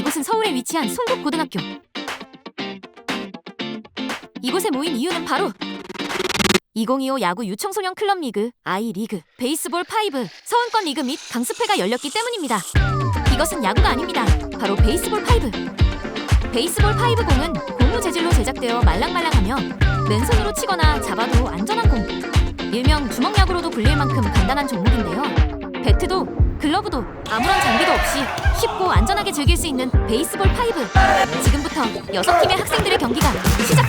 이곳은 서울에 위치한 송국고등학교. 이곳에 모인 이유는 바로 2025 야구 유청소년 클럽 리그, 아이 리그, 베이스볼 5, 서울권 리그 및 강습회가 열렸기 때문입니다. 이것은 야구가 아닙니다. 바로 베이스볼 5. 베이스볼 5 공은 고무 재질로 제작되어 말랑말랑하며 맨손으로 치거나 잡아도 안전한 공. 일명 주먹 야구로도 불릴 만큼 간단한 종목인데요. 글러브도 아무런 장비도 없이 쉽고 안전하게 즐길 수 있는 베이스볼 5. 지금부터 여섯 팀의 학생들의 경기가 시작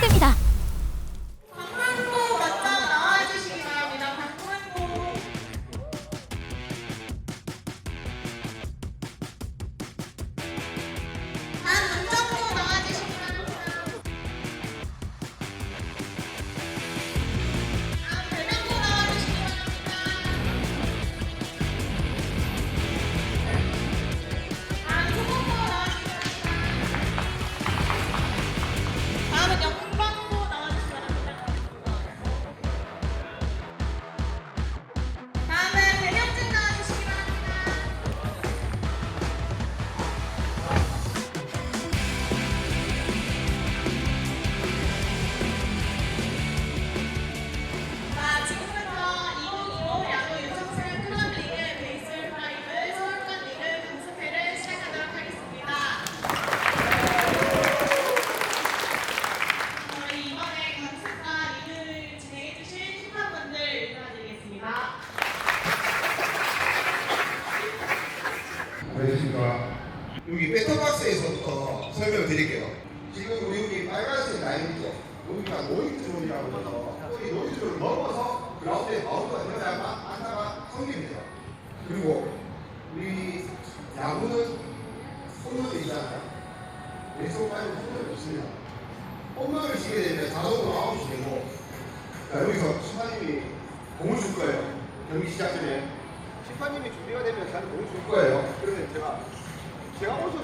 안녕하십니까. 여기 배터박스에서부터 설명을 드릴게요. 지금 우리 여기 빨간색 라인이죠. 여기가 노이트존이라고 해서 이 노이트존을 넘어서 그라운드에 바운드가 되어야만 안타가 성립니다. 그리고 우리 야구는 홈런이 있잖아요. 왼손 말고 홈런이 없습니다. 홈런을 치게 되면 자동으로 아웃이 되고 자, 여기서 심판님이 공을 줄 거예요. 경기 시작 전에 심판님이 준비가 되면 공을 줄 거예요. 그러면 제가 제가 오른손.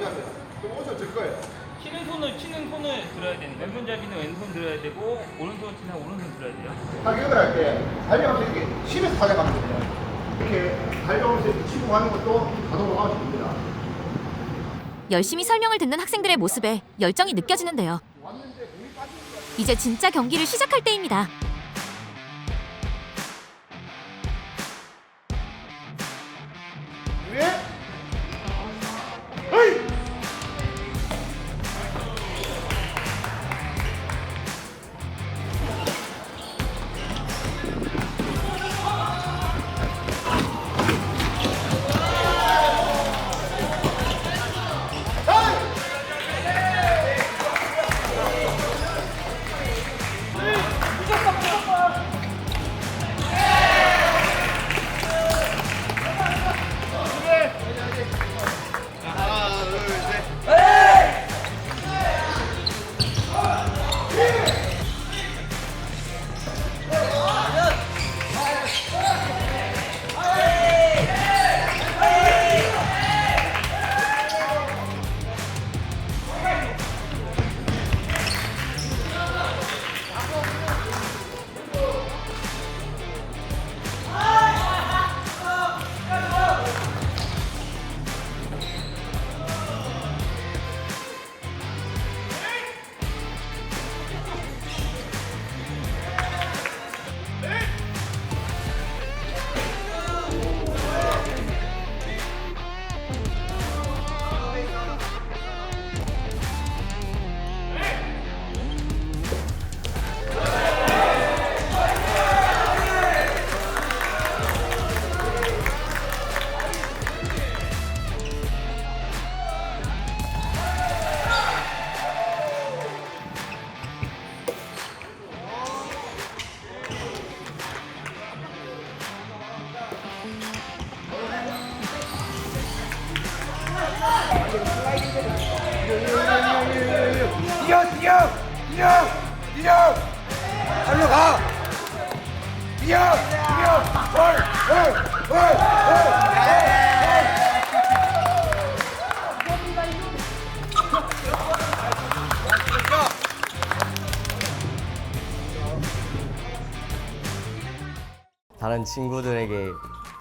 그럼 오른손 줄 거예요. 치는 손을 치는 손을 들어야 되는 왼손 잡이는 왼손 들어야 되고 오른손 치는 오른손 들어야 돼요. 타격을 할 때 달려가면서 이렇게 치면서 타격하면 돼요. 이렇게 달려오면서 이렇게 치고 가는 것도 자동으로 됩니다. 열심히 설명을 듣는 학생들의 모습에 열정이 느껴지는데요. 이제 진짜 경기를 시작할 때입니다. 뛰어 뛰어 뛰어 뛰어. 달려 가. 뛰어 뛰어. 헐헐헐헐. 다른 친구들에게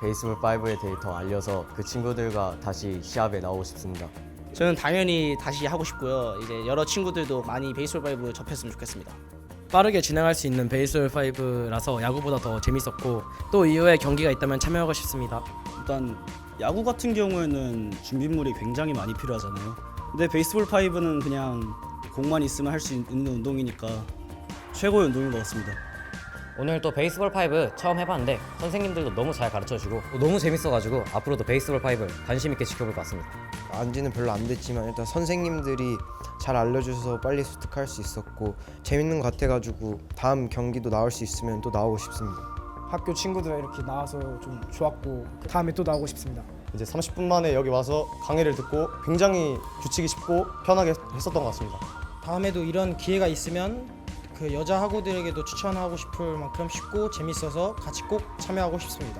베이스볼 5에 대해 더 알려서 그 친구들과 다시 시합에 나오고 싶습니다. 저는 당연히 다시 하고 싶고요. 이제 여러 친구들도 많이 베이스볼 파이브 접했으면 좋겠습니다. 빠르게 진행할 수 있는 베이스볼 5라서 야구보다 더 재밌었고 또 이후에 경기가 있다면 참여하고 싶습니다. 일단 야구 같은 경우에는 준비물이 굉장히 많이 필요하잖아요. 근데 베이스볼 5는 그냥 공만 있으면 할 수 있는 운동이니까 최고의 운동인 것 같습니다. 오늘 또 베이스볼 5 처음 해봤는데 선생님들도 너무 잘 가르쳐주고 너무 재밌어가지고 앞으로도 베이스볼 5 관심 있게 지켜볼 것 같습니다. 안지는 별로 안 됐지만 일단 선생님들이 잘 알려주셔서 빨리 습득할 수 있었고 재밌는 것 같아가지고 다음 경기도 나올 수 있으면 또 나오고 싶습니다. 학교 친구들 이렇게 나와서 좀 좋았고 다음에 또 나오고 싶습니다. 이제 30분 만에 여기 와서 강의를 듣고 굉장히 규칙이 쉽고 편하게 했었던 것 같습니다. 다음에도 이런 기회가 있으면 그 여자 학우들에게도 추천하고 싶을 만큼 쉽고 재밌어서 같이 꼭 참여하고 싶습니다.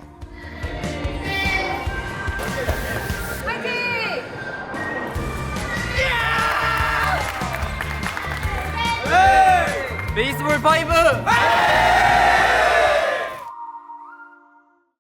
베이스볼 파이브!